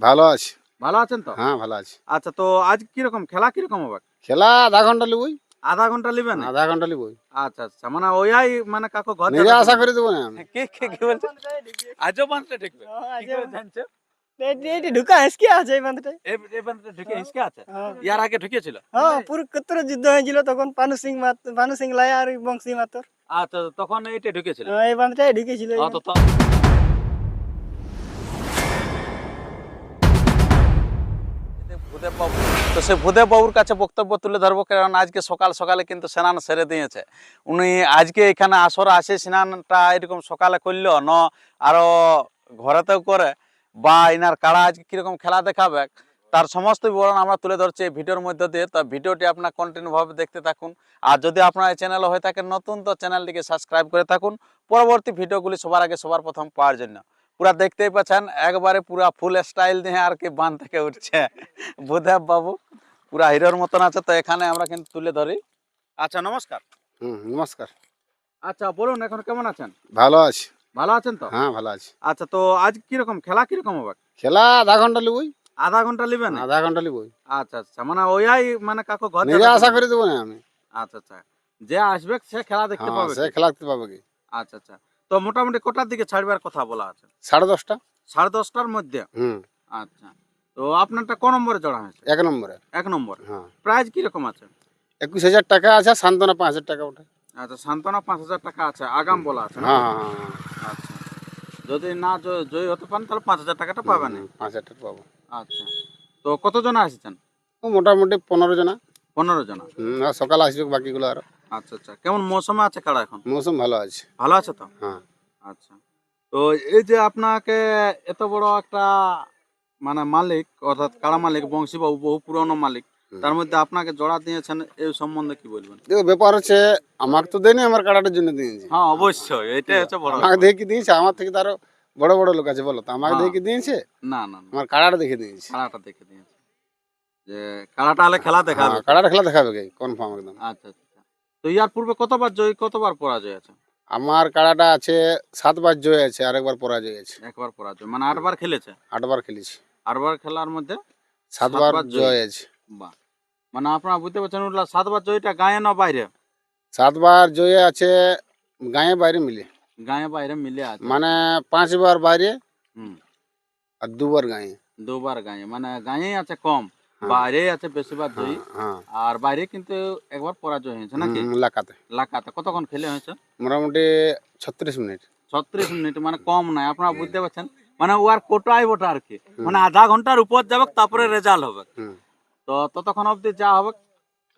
ভালো আছি। ভালো আছেন তো? হ্যাঁ ভালো আছি। আচ্ছা তো আজ কীরকম? খেলা কীরকম হবে? খেলা আধা ঘণ্টা লিবই। আধা ঘণ্টা নেবেন আধা ঘণ্টা লিবই। আচ্ছা আচ্ছা মানে ওই মানে কাকু ঘর নিজে আশা করে দেবো না আমি। কে কে কি বলছে? আজও ঢুকবে? হ্যাঁ, কি করে জানছো? ঢুকা হেসকে আছে এই ঢুকে হিসকে আছে? ইয়ার আগে ঢুকেছিল? হ্যাঁ পুরো যুদ্ধ হয়েছিল তখন পানু সিং মাত পানু সিং লায়া আর বংশী মাতর। আচ্ছা তখন এইটা ঢুকেছিল। এই ঢুকেছিল হ্যাঁ, তো তো ভূদেব তো সে ভূদেব বাবুর কাছে বক্তব্য তুলে ধরবো কারণ আজকে সকাল সকালে কিন্তু স্নান সেরে দিয়েছে। উনি আজকে এখানে আসর আসে, স্নানটা এরকম সকালে করল, ন আরও ঘরেতেও করে, বা এনার কারা আজকে কীরকম খেলা দেখাবে, তার সমস্ত বিবরণ আমরা তুলে ধরছি এই ভিডিওর মধ্যে দিয়ে। তো ভিডিওটি আপনার কন্টিনিউ ভাবে দেখতে থাকুন। আর যদি আপনার এই চ্যানেল হয়ে থাকে নতুন, তো চ্যানেলটিকে সাবস্ক্রাইব করে থাকুন। পরবর্তী ভিডিওগুলি সবার আগে সবার প্রথম পাওয়ার জন্য। পুরা দেখতেই পাচ্ছেন একবারে পুরা ফুল স্টাইল দিয়ে আর কি বান থেকে উঠছে বুধেব বাবু পুরা হিরোর মতন আছে তো এখানে আমরা কিন্তু তুলে ধরি আচ্ছা নমস্কার হুম নমস্কার আচ্ছা বলুন এখন কেমন আছেন ভালো আছি ভালো আছেন তো হ্যাঁ ভালো আছি আচ্ছা তো আজ কীরকম খেলা কীরকম হবে খেলা আধা ঘণ্টা লিবই আধা ঘণ্টা নেবেন আধা ঘণ্টা লিবই আচ্ছা আচ্ছা মানে ওই মানে কাকু ঘর নিজে আশা করে দেবো না আমি আচ্ছা আচ্ছা যে আসবে সে খেলা দেখতে পাবে সে খেলা দেখতে পাবে কি আচ্ছা আচ্ছা তো মোটামুটি কটার দিকে ছাড়বার কথা বলা আছে? সাড়ে দশটা। সাড়ে দশটার মধ্যে? হুম। আচ্ছা। তো আপনারটা ক নম্বরে জড়া হয়েছে? এক নম্বরে। এক নম্বর। হ্যাঁ। প্রাইস কীরকম আছে? একুশ হাজার টাকা আছে সান্ত্বনা পাঁচ হাজার টাকা ওঠে। আচ্ছা সান্ত্বনা পাঁচ হাজার টাকা আছে আগাম বলা আছে? হ্যাঁ হ্যাঁ আচ্ছা। যদি না জয়ী হতে পারেন তাহলে পাঁচ হাজার টাকাটা পাবেন। পাঁচ হাজার টাকা পাবো। আচ্ছা। তো কতজন আসছেন? মোটামুটি পনেরো জনা। পনেরো জনা। সকালে আসবে বাকিগুলো আরও। আচ্ছা আচ্ছা। কেমন মৌসুমে আছে কাড়া এখন? মৌসুম ভালো আছে। ভালো আছে তো? হ্যাঁ। আচ্ছা। তো এই যে আপনাকে এত বড় একটা মানে মালিক অর্থাৎ কাড়া মালিক? বংশীবাবু বহু পুরনো মালিক। তার মধ্যে আপনাকে জড়া দিয়েছেন এই সম্বন্ধে কি বলবেন? দেখো ব্যাপার হচ্ছে আমাকে তো দেয়নি আমার কাটাটার জন্য দিয়েছে। হ্যাঁ অবশ্যই এটাই হচ্ছে বড় আমাকে দেখে দিয়েছে? আমার থেকে তো আরও বড় বড় লোক আছে বলো তো। আমাকে হ্যাঁ। দেখে দিয়েছে? না না না। আমার কাড়াটা দেখে দিয়েছে। খেলাটা দেখে দিয়েছে। যে খেলাটা হলে খেলা দেখাবে। হ্যাঁ, কাড়াটা খেলা দেখাবে কনফার্ম একদম। আচ্ছা আচ্ছা। তো ইয়ার পূর্বে কতবার জয় কতবার পরাজয় আছে? আমার কাড়াটা আছে সাতবার জয় আছে আরেকবার পরাজয় আছে একবার পরাজয় মানে আটবার খেলেছে? আটবার খেলেছি। আটবার খেলার মধ্যে সাতবার জয়। আছে। বাহ। মানে আপনারা বুঝতে পারছেন সাতবার জয়টা গায়ে না বাইরে? সাতবার জয় আছে গায়ে বাইরে মিলে। গায়ে বাইরে মিলে আছে। মানে পাঁচবার বাইরে হুম। আর দুবার গায়ে। দুবার গায়ে মানে গায়ে আছে কম। বাইরে আছে বেশিরভাগ জয়ী হ্যাঁ আর বাইরে কিন্তু একবার পরাজয় হয়েছে নাকি? লাকাতে। লাকাতে। কতক্ষণ খেলে হয়েছে? মোটামুটি ছত্রিশ মিনিট। ছত্রিশ মিনিট মানে কম নাই আপনারা বুঝতে পারছেন? মানে কোটাই আর কি। মানে আধা ঘণ্টার উপর যাবে তারপরে রেজাল্ট হবে। তো ততক্ষণ অবধি যা হবে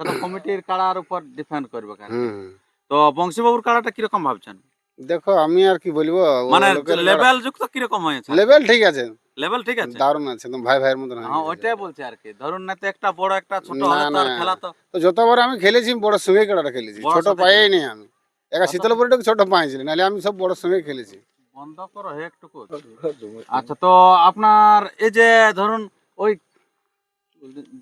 সেটা কমিটির কাড়ার উপর ডিপেন্ড করবে। তো বংশীবাবুর কাড়াটা কীরকম ভাবছেন? দেখো আমি আর কি বলব মানে লেভেল যুক্ত কীরকম হয়েছে? লেভেল ঠিক আছে। লেভেল ঠিক আছে? দারুণ আছে একদম ভাই ভাইয়ের মতন হ্যাঁ ওইটাই বলছি আর কি। ধরুন না তো একটা বড় একটা ছোট না, হলে তো আর খেলা তো তো যতবার আমি খেলেছি বড় সঙ্গে খেলেছি। ছোট পায়েই নেই আমি। একা শীতলপুরিটাকে ছোট পাইছিল নাহলে আমি সব বড় সঙ্গে খেলেছি। বন্ধ করো হে একটু আচ্ছা তো আপনার এই যে ধরুন ওই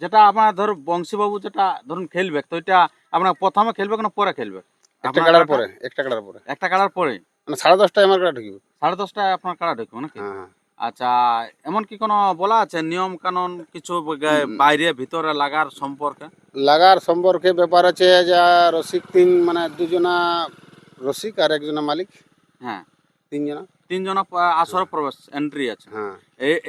যেটা আপনার ধরুন বংশীবাবু যেটা ধরুন খেলবে তো এটা আপনার প্রথমে খেলবে না পরে খেলবে? একটা কাড়ার পরে একটা কাড়ার পরে। একটা কাড়ার পরে মানে সাড়ে দশটায় আমার কাড়া ঢুকবে। সাড়ে দশটায় আপনার কাড়া ঢুকবে নাকি? হ্যাঁ হ্যাঁ। আচ্ছা এমন কি কোনো বলা আছে? নিয়ম কানুন কিছু বাইরে ভিতরে লাগার সম্পর্কে? লাগার সম্পর্কে ব্যাপার আছে যা রসিক তিন মানে দুজনা রসিক আর একজনা মালিক। হ্যাঁ। তিনজনা। তিনজন আসর প্রবেশ এন্ট্রি আছে। হ্যাঁ।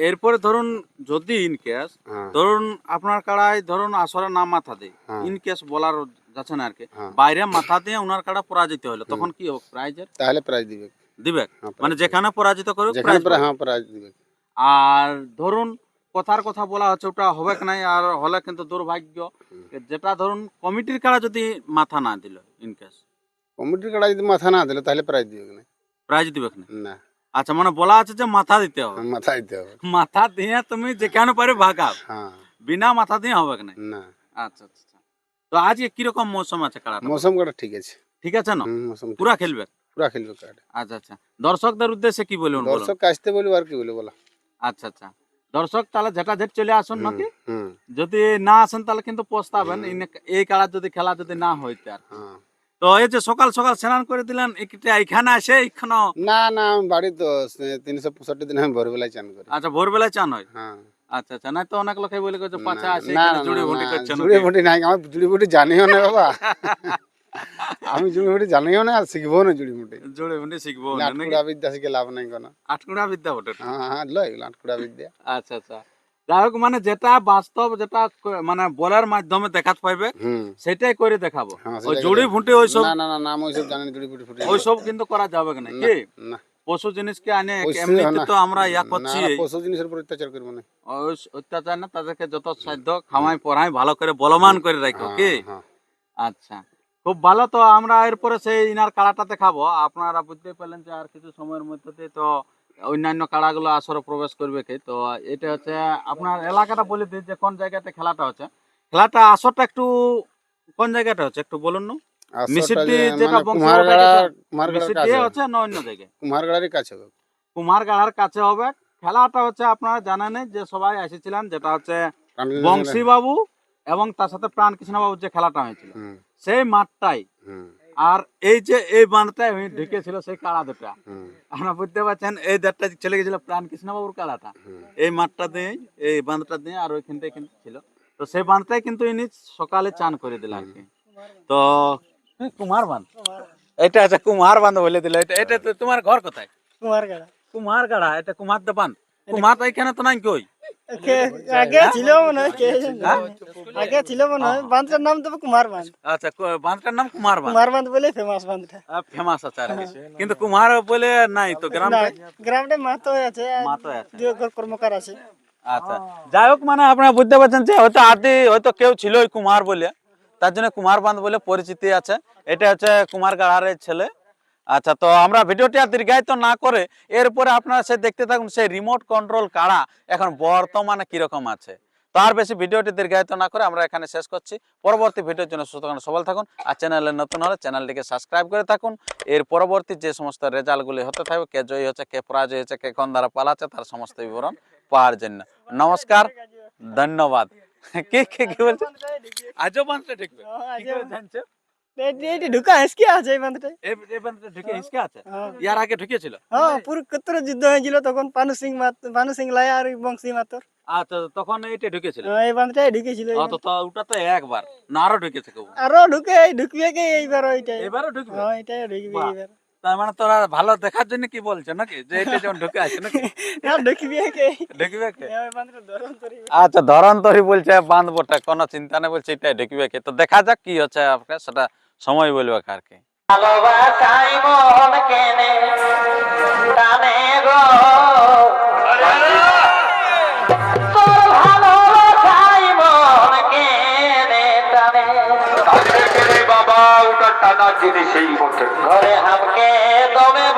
এরপরে ধরুন যদি ইন কেস হ্যাঁ। ধরুন আপনার কাড়ায় ধরুন আসরে না মাথা দেয়। হ্যাঁ। ইন কেস বলার যাচ্ছে না আর কি। হ্যাঁ। বাইরে মাথা দিয়ে ওনার কাড়া পরাজিত হলো তখন কি হোক প্রাইজের তাহলে প্রাইজ দিবে। দিবে হ্যাঁ, মানে যেখানে পরাজিত করবে যেখানে হ্যাঁ দিবে আর ধরুন কথার কথা বলা হচ্ছে ওটা হবে কি নাই আর হলে কিন্তু দুর্ভাগ্য যেটা ধরুন কমিটির কাড়া যদি মাথা না দিল ইন কেস কমিটির কাড়া যদি মাথা না দিলে তাহলে প্রাইজ দিবে না প্রাইজ দিবে না। আচ্ছা মানে বলা আছে যে মাথা দিতে হবে। মাথা দিতে হবে। মাথা দিয়ে তুমি যেখানে পারে ভাগাও। হ্যাঁ। বিনা মাথা দিয়ে হবে কি নাই? না। আচ্ছা আচ্ছা আচ্ছা। তো আজকে কীরকম মৌসুম আছে কাড়াটা? মৌসুম কাটা ঠিক আছে। ঠিক আছে না? পুরা খেলবে? খেলবে কাটা আচ্ছা আচ্ছা। দর্শকদের উদ্দেশ্যে কি বলুন? দর্শক আসতে আর কি বলো। আচ্ছা আচ্ছা। দর্শক তাহলে চলে আসুন নাকি? যদি না আসেন তাহলে কিন্তু পস্তাবেন। এই কালা যদি খেলা যদি না হইতে আর হ্যাঁ। তো এই যে সকাল সকাল স্নান করে দিলেন এখানে আসে এখানে? না না আমি বাড়ি তো তিনশো পঁয়ষট্টি দিন আমি ভোরবেলায় চান করি। আচ্ছা ভোরবেলায় চান হয়? হ্যাঁ। আচ্ছা আচ্ছা। না তো অনেক লোকে বলে আছে না জুড়ি ভুঁটি করছে জুড়ি বুটি নাই আমার জুড়ি বুটি জানিও না বাবা। আমি জুড়ি বুটি জানিও না আর শিখব না জুড়ি বুটি জুড়ি ভুঁটি শিখব না আটকুড়া বিদ্যা শিখে লাভ নাই কোনো। আটকুড়া বিদ্যা বটে? হ্যাঁ হ্যাঁ লয় আটকুড়া বিদ্যা। আচ্ছা আচ্ছা। যাই হোক মানে যেটা বাস্তব যেটা মানে বলার মাধ্যমে দেখাত পাইবে সেটাই করে দেখাবো। হ্যাঁ, ওই জুড়ি ভুঁটি ওইসব না না না ওইসব জানেন জুড়ি বুটি ফুটি। ওইসব কিন্তু করা যাবে না কি? না। পশু জিনিসকে আনে এমনিতে তো আমরা ইয়া করছি। পশু জিনিসের উপর অত্যাচার করব না। অত্যাচার না তাদেরকে যত সাধ্য খামাই পড়াই ভালো করে বলমান করে রাখো হ্যাঁ, কি? হ্যাঁ। আচ্ছা। খুব ভালো তো আমরা এরপরে সেই ইনার কাড়াটা দেখাবো আপনারা বুঝতে পারলেন যে আর কিছু সময়ের মধ্যে তো অন্যান্য কাড়াগুলো আসরে প্রবেশ করবে কি? তো এটা হচ্ছে আপনার এলাকাটা বলে দিই যে কোন জায়গাতে খেলাটা হচ্ছে। খেলাটা আসরটা একটু কোন জায়গাটা হচ্ছে একটু বলুন না? আসরটা মিসিটি যেটা মানে হচ্ছে না অন্য জায়গায়। কুমারগাড়ারই কাছে হবে। কুমারগাড়ার কাছে হবে। খেলাটা হচ্ছে আপনারা জানেন যে সবাই এসেছিলেন যেটা হচ্ছে বংশী বাবু এবং তার সাথে প্রাণ কৃষ্ণ বাবু যে খেলাটা হয়েছিল। সেই মাঠটাই। আর এই যে এই বাঁধটাই ঢুকেছিল সেই কাড়া দুটা। আপনারা বুঝতে পারছেন এই দেড়টা চলে গেছিল প্রাণ কৃষ্ণ বাবুর কাড়াটা এই মাঠটা দিয়ে এই বাঁধটা দিয়ে আর ওইখানটাই কিন্তু ছিল। তো সেই বাঁধটাই কিন্তু ইনি সকালে চান করে দিল আর কি। তো কুমার বাঁধ। এটা আচ্ছা কুমার বাঁধ বলে দিল। এটা এটা তো তোমার ঘর কোথায়? কুমার গাড়া কুমার গাড়া এটা কুমার দা বাঁধ কুমার তো এখানে তো নাই কই? আগে ছিল মনে হয় আগে ছিল মনে হয় বাঁধটার নাম তো কুমার বাঁধ আচ্ছা বাঁধটার নাম কুমার বাঁধ কুমার বাঁধ বলে ফেমাস বাঁধটা ফেমাস আছে আর কিন্তু কুমার বলে নাই তো গ্রাম? গ্রামটা মাতো আছে মাতো আছে। দুই ঘর কর্মকার আছে। আচ্ছা যাই হোক মানে আপনারা বুঝতে পারছেন যে হয়তো আদি হয়তো কেউ ছিল ওই কুমার বলে। তার জন্য কুমার বাঁধ বলে পরিচিতি আছে। এটা হচ্ছে কুমার গাড়ারের ছেলে। আচ্ছা তো আমরা ভিডিওটি আর দীর্ঘায়িত না করে এরপরে আপনারা সে দেখতে থাকুন সেই রিমোট কন্ট্রোল কাড়া এখন বর্তমানে কীরকম আছে। তার বেশি ভিডিওটি দীর্ঘায়িত না করে আমরা এখানে শেষ করছি। পরবর্তী ভিডিওর জন্য সুতরাং সবল থাকুন আর চ্যানেলে নতুন হলে চ্যানেলটিকে সাবস্ক্রাইব করে থাকুন। এর পরবর্তী যে সমস্ত রেজাল্টগুলি হতে থাকবে, কে জয়ী হচ্ছে, কে পরাজয় হচ্ছে, কে কোন দ্বারা পালাচ্ছে, তার সমস্ত বিবরণ পাওয়ার জন্য। নমস্কার, ধন্যবাদ। কে কে, কি বলছে আজও বাঁধটা ঢুকবে হ্যাঁ, ঢুকা হেসকে আছে এই বাঁধটা এই এই ঢুকে হিসকে আছে? হ্যাঁ। ইয়ার আগে ঢুকেছিল? হ্যাঁ পুরো কত যুদ্ধ হয়েছিল তখন পানু সিং পানু সিং লায়া আর বংশী মাতর। আচ্ছা তখন এইটা ঢুকেছিল? হ্যাঁ, এই বাঁধটাই ঢুকেছিল। তো তো ওটা তো একবার না আরও ঢুকেছে কেউ আরও ঢুকে এই ঢুকবে কে এইবার ওইটাই। এবারও ঢুকবে? হ্যাঁ এটাই ঢুকবে এইবার। তার মানে তোরা ভালো দেখার জন্য কি বলছো নাকি? যে এটা যখন ঢুকে আছে নাকি? হ্যাঁ বাঁধটা ধরন তরি আচ্ছা ধরন্তরি বলছে বাঁধবোটা কোনো চিন্তা নেই বলছে এটাই ঢুকবে কি? তো দেখা যাক কি হচ্ছে আপনার সেটা সময় বলবে কারকে? কি ভালোবাসাই মন কেনে টানে গো। তোর ভালোবাসাই মন কেনে টানে। বাবা ওটা টানা জিনিসই বটে ঘরে হামকে দমে